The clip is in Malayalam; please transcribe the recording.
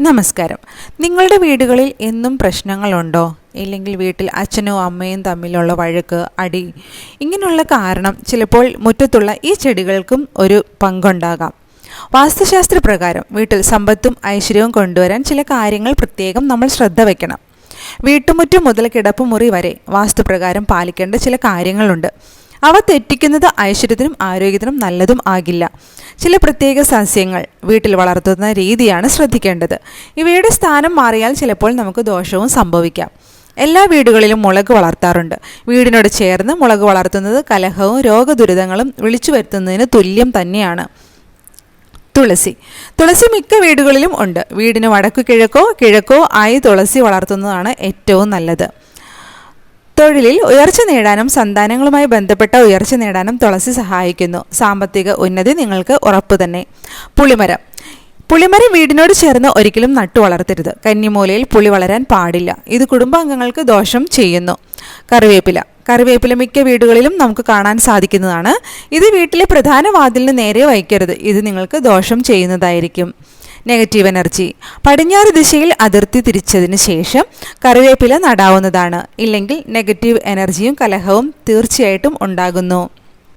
നമസ്കാരം. നിങ്ങളുടെ വീടുകളിൽ എന്നും പ്രശ്നങ്ങളുണ്ടോ? ഇല്ലെങ്കിൽ വീട്ടിൽ അച്ഛനോ അമ്മയും തമ്മിലുള്ള വഴക്ക് അടി ഇങ്ങനെയുള്ള കാരണം ചിലപ്പോൾ മുറ്റത്തുള്ള ഈ ചെടികൾക്കും ഒരു പങ്കുണ്ടാകാം. വാസ്തുശാസ്ത്ര പ്രകാരം വീട്ടിൽ സമ്പത്തും ഐശ്വര്യവും കൊണ്ടുവരാൻ ചില കാര്യങ്ങൾ പ്രത്യേകം നമ്മൾ ശ്രദ്ധ വയ്ക്കണം വീട്ടുമുറ്റം മുതൽ കിടപ്പുമുറി വരെ വാസ്തുപ്രകാരം പാലിക്കേണ്ട ചില കാര്യങ്ങളുണ്ട്. അവ തെറ്റിക്കുന്നത് ഐശ്വര്യത്തിനും ആരോഗ്യത്തിനും നല്ലതും ആകില്ല. ചില പ്രത്യേക സസ്യങ്ങൾ വീട്ടിൽ വളർത്തുന്ന രീതിയാണ് ശ്രദ്ധിക്കേണ്ടത്. ഇവയുടെ സ്ഥാനം മാറിയാൽ ചിലപ്പോൾ നമുക്ക് ദോഷവും സംഭവിക്കാം. എല്ലാ വീടുകളിലും മുളക് വളർത്താറുണ്ട്. വീടിനോട് ചേർന്ന് മുളക് വളർത്തുന്നത് കലഹവും രോഗദുരിതങ്ങളും വിളിച്ചു വരുത്തുന്നതിന് തുല്യം തന്നെയാണ്. തുളസി. തുളസി മിക്ക വീടുകളിലും ഉണ്ട്. വീടിന് വടക്കു കിഴക്കോ കിഴക്കോ ആയി തുളസി വളർത്തുന്നതാണ് ഏറ്റവും നല്ലത്. തൊഴിലിൽ ഉയർച്ച നേടാനും സന്താനങ്ങളുമായി ബന്ധപ്പെട്ട ഉയർച്ച നേടാനും തുളസി സഹായിക്കുന്നു. സാമ്പത്തിക ഉന്നതി നിങ്ങൾക്ക് ഉറപ്പു തന്നെ. പുളിമരം. പുളിമരം വീടിനോട് ചേർന്ന് ഒരിക്കലും നട്ടു വളർത്തരുത്. കന്നിമൂലയിൽ പുളി വളരാൻ പാടില്ല. ഇത് കുടുംബാംഗങ്ങൾക്ക് ദോഷം ചെയ്യുന്നു. കറിവേപ്പില. കറിവേപ്പില മിക്ക വീടുകളിലും നമുക്ക് കാണാൻ സാധിക്കുന്നതാണ്. ഇത് വീട്ടിലെ പ്രധാന വാതിലിന് നേരെ വയ്ക്കരുത്. ഇത് നിങ്ങൾക്ക് ദോഷം ചെയ്യുന്നതായിരിക്കും. നെഗറ്റീവ് എനർജി പടിഞ്ഞാറ് ദിശയിൽ അതിർത്തി തിരിച്ചതിന് ശേഷം കറിവേപ്പില നടാവുന്നതാണ്. ഇല്ലെങ്കിൽ നെഗറ്റീവ് എനർജിയും കലഹവും തീർച്ചയായിട്ടും ഉണ്ടാകുന്നു.